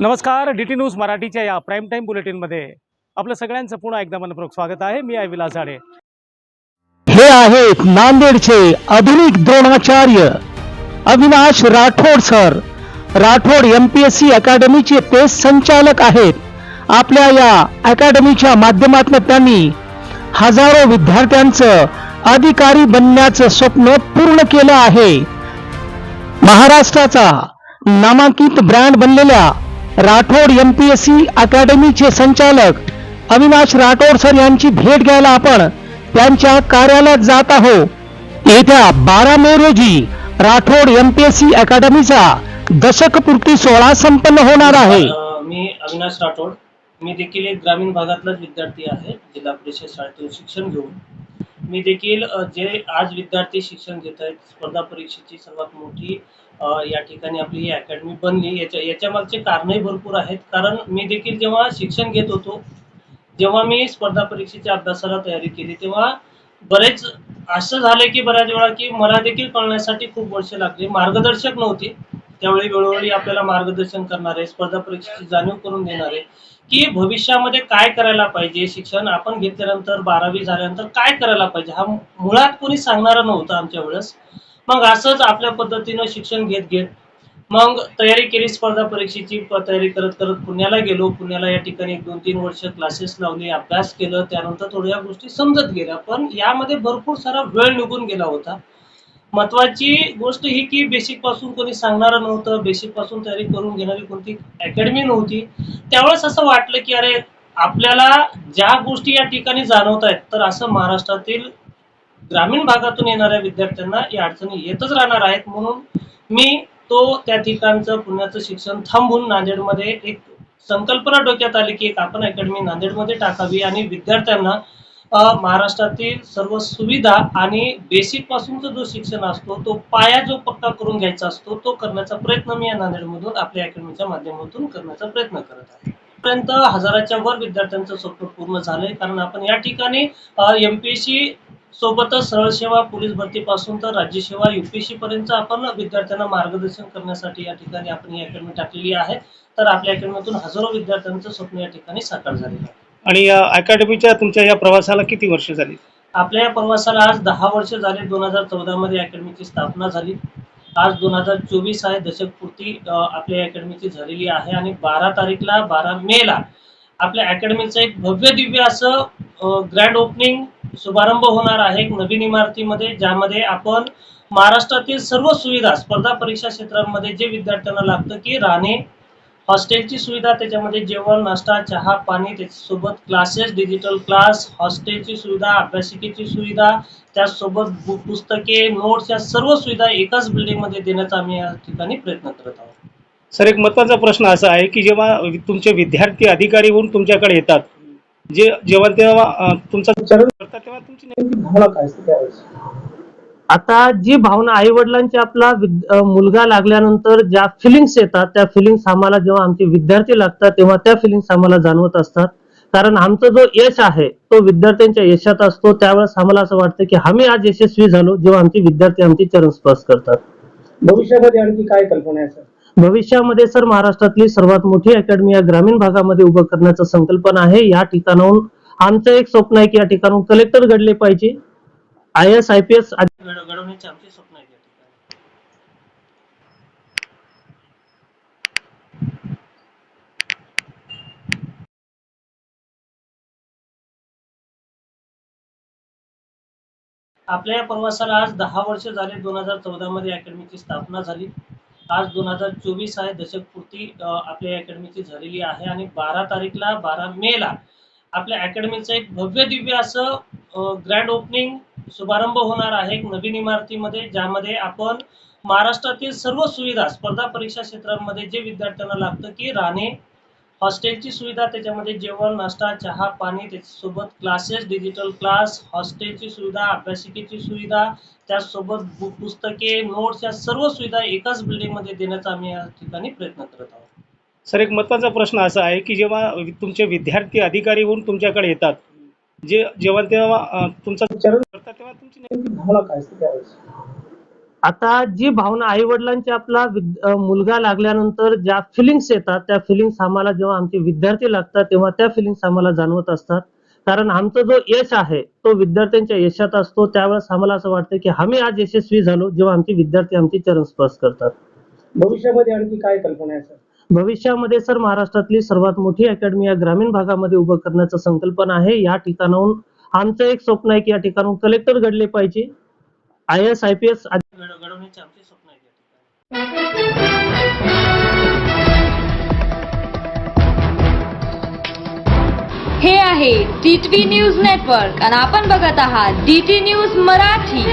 नमस्कार D T news मराठीच्या या प्राईम टाईम बुलेटिनमध्ये आपलं सगळ्यांचं पुन्हा एकदा मनपूर्वक स्वागत आहे. मी आहे विलास झाडे. हे आहेत नांदेडचे आधुनिक Dronacharya Avinash Rathod sir. Rathod M P S C अकॅडमीचे ते संचालक आहेत. आपल्या या अकॅडमीच्या माध्यमातून त्यांनी हजारो विद्यार्थ्यांचं अधिकारी बनण्याचं स्वप्न पूर्ण केलं आहे. महाराष्ट्राचा नामांकित ब्रँड बनलेल्या Rathod M P S C अकॅडमीचे संचालक अविनाश राठोड सर यांची भेट घ्यायला आपण त्यांच्या कार्यालयात जात आहोत. येत्या बारा मे रोजी Rathod M P S C अकॅडमीचा दशकपूर्ती सोहळा संपन्न होणार आहे. मी अविनाश राठोड. मी देखील एक ग्रामीण भागातलाच विद्यार्थी आहे. जिल्हा परिषद शाळेतून शिक्षण घेऊन मी देखील जे आज विद्यार्थी शिक्षण घेत आहेत स्पर्धा परीक्षेची सर्वात मोठी या ठिकाणी आपली ही अकॅडमी बनली. याच्या याच्यामागचे कारणही भरपूर आहेत. कारण मी देखील जेव्हा शिक्षण घेत होतो जेव्हा मी स्पर्धा परीक्षेच्या अभ्यासाला तयारी केली तेव्हा बरेच असं झालं की बऱ्याच वेळा की मला देखील कळण्यासाठी खूप वर्ष लागली. मार्गदर्शक नव्हते. त्यावेळी वेळोवेळी आपल्याला मार्गदर्शन करणारे स्पर्धा परीक्षेची जाणीव करून देणारे की भविष्यामध्ये काय करायला पाहिजे? शिक्षण आपण घेतल्यानंतर बारावी झाल्यानंतर काय करायला पाहिजे? हा मुळात कोणी सांगणारा नव्हतं आमच्या वेळेस. मग असंच आपल्या पद्धतीनं शिक्षण घेत घेत मग तयारी केली स्पर्धा परीक्षेची तयारी करत करत पुण्याला गेलो. पुण्याला या ठिकाणी एक दोन तीन वर्ष क्लासेस लावले अभ्यास केलं. त्यानंतर थोड्या गोष्टी समजत गेल्या. पण यामध्ये भरपूर सारा वेळ निघून गेला होता. महत्वाची गोष्ट ही की बेसिकपासून कोणी सांगणारं नव्हतं. बेसिकपासून तयारी करून घेणारी कोणती अकॅडमी नव्हती. त्यावेळेस असं वाटलं की अरे आपल्याला ज्या गोष्टी या ठिकाणी जाणवत आहेत तर असं महाराष्ट्रातील ग्रामीण भागातून येणाऱ्या विद्यार्थ्यांना या अडचणी येतच राहणार आहेत. म्हणून मी तो त्या ठिकाणचं पुण्याचं शिक्षण थांबून नांदेडमध्ये एक संकल्पना डोक्यात आली की एक आपण अकॅडमी नांदेडमध्ये टाकावी आणि विद्यार्थ्यांना महाराष्ट्रातील सर्व सुविधा आणि बेसिक पासूनचा जो शिक्षण असतो तो पाया जो पक्का करून घ्यायचा असतो तो करण्याचा प्रयत्न मी या नांदेडमधून आपल्या अकॅडमीच्या माध्यमातून करण्याचा प्रयत्न करत आहे. पर्यंत हजाराच्या वर विद्यार्थ्यांचं स्वप्न पूर्ण झालंय कारण आपण या ठिकाणी एमपीएससी सोबतच सरळ सेवा पोलीस भरतीपासून तर राज्य सेवा युपीएससी पर्यंत आपण विद्यार्थ्यांना मार्गदर्शन करण्यासाठी या ठिकाणी आपण ही अकॅडमी टाकलेली आहे. तर आपल्या अकॅडमीतून हजारो विद्यार्थ्यांचं स्वप्न या ठिकाणी साकार झालेलं आहे. आणि या अकॅडमीच्या तुमच्या या प्रवासाला किती वर्ष झाली? आपल्या या प्रवासाला आज दहा वर्ष झाले दोन हजार चौदा मध्ये अकॅडमीची स्थापना झाली. आज दोन हजार चोवीस आहे दशकपूर्ती आपल्या अकॅडमीची झालेली आहे आणि बारा तारीखला बारा मेला आपल्या अकॅडमीचं एक भव्य दिव्य असं ग्रँड ओपनिंग शुभारंभ होणार आहे एक नवीन इमारतीमध्ये ज्यामध्ये आपण महाराष्ट्रातील सर्व सुविधा स्पर्धा परीक्षा क्षेत्रांमध्ये जे विद्यार्थ्यांना लागतं की राहणे हॉस्टेलची सुविधा त्याच्यामध्ये जेवण नाश्ता चहा पाणी त्याच्यासोबत क्लासेस डिजिटल क्लास हॉस्टेलची सुविधा अभ्यासिकेची सुविधा त्याचसोबत बु- पुस्तके नोट्स या सर्व सुविधा एकाच बिल्डिंगमध्ये देण्याचा आम्ही या ठिकाणी प्रयत्न करत आहोत. सर एक महत्त्वाचा प्रश्न असा आहे की जेव्हा तुमचे विद्यार्थी अधिकारी होऊन तुमच्याकडे येतात जे जेव्हा तेव्हा तुमचा विचार करतात तेव्हा तुमची नेमकी भावना काय असते त्यावेळेस? आता जी भावना आई वडिलांची आपला मुलगा लागल्यानंतर ज्या फिलिंग्स येतात त्या फिलिंग्स आम्हाला जेव्हा आमचे विद्यार्थी लागतात तेव्हा त्या फिलिंग्स आम्हाला जाणवत असतात. कारण आमचा जो यश आहे तो विद्यार्थ्यांच्या यशात असतो. त्यावेळेस आम्हाला असं वाटतं की आम्ही आज यशस्वी झालो जेव्हा आमचे विद्यार्थी आमचे चरण स्पर्श करतात. भविष्यामध्ये आणखी काय कल्पना आहे सर? भविष्यामध्ये सर महाराष्ट्रातली सर्वात मोठी अकॅडमी या ग्रामीण भागामध्ये उभं करण्याचं संकल्पना आहे. या ठिकाणाहून आमचं एक स्वप्न आहे की या ठिकाणाहून कलेक्टर घडले पाहिजे. I S I P S घडवण्याचे आमचे स्वप्न आहे आपल्या या प्रवासाला आज दहा वर्ष झाले दोन हजार चौदा मध्ये अकॅडमीची स्थापना झाली. आज दोन हजार चोवीस आहे दशकपूर्ती आपल्या अकॅडमीची झालेली आहे आणि बारा तारीखला बारा मे ला आपल्या अकॅडमीचं एक भव्य दिव्य असं ग्रँड ओपनिंग शुभारंभ होणार आहे नवीन इमारतीमध्ये ज्यामध्ये आपण महाराष्ट्रातील सर्व सुविधा स्पर्धा परीक्षा क्षेत्रांमध्ये जे विद्यार्थ्यांना लागतं की राहणे हॉस्टेलची सुविधा त्याच्यामध्ये जेवण नाश्ता चहा पाणी त्याच्यासोबत क्लासेस डिजिटल क्लास हॉस्टेलची सुविधा अभ्यासिकेची सुविधा त्याचसोबत बुक पुस्तके नोट्स या सर्व सुविधा एकाच बिल्डिंगमध्ये देण्याचा आम्ही या ठिकाणी प्रयत्न करत आहोत. सर एक महत्त्वाचा प्रश्न असा आहे की जेव्हा तुमचे विद्यार्थी अधिकारी होऊन तुमच्याकडे येतात जे जेव्हा तेव्हा तुमचा विचार तेव्हा तुमची नेमकी भावना काय असते त्यावेळेस? आता जी भावना आई वडिलांची आपला मुलगा लागल्यानंतर ज्या फिलिंग्स येतात त्या फिलिंग्स आम्हाला जेव्हा आमचे विद्यार्थी लागतात तेव्हा त्या फिलिंग्स आम्हाला जाणवत असतात. कारण आमचा जो यश आहे तो विद्यार्थ्यांच्या यशात असतो. त्यावेळेस आम्हाला असं वाटतं की आम्ही आज यशस्वी झालो जेव्हा आमचे विद्यार्थी आमची चरण स्पर्श करतात. भविष्यामध्ये आणखी काय कल्पना आहे सर? भविष्यामध्ये सर महाराष्ट्रातली सर्वात मोठी अकॅडमी या ग्रामीण भागामध्ये उभं करण्याचा संकल्पना आहे. या ठिकाणाहून आमचं एक स्वप्न आहे की या ठिकाणाहून कलेक्टर घडले पाहिजे. I S I P S घडवण्याचे आमचे स्वप्न आहे. हे आहे टी न्यूज नेटवर्क आणि आपण बघत आहात डी न्यूज मराठी.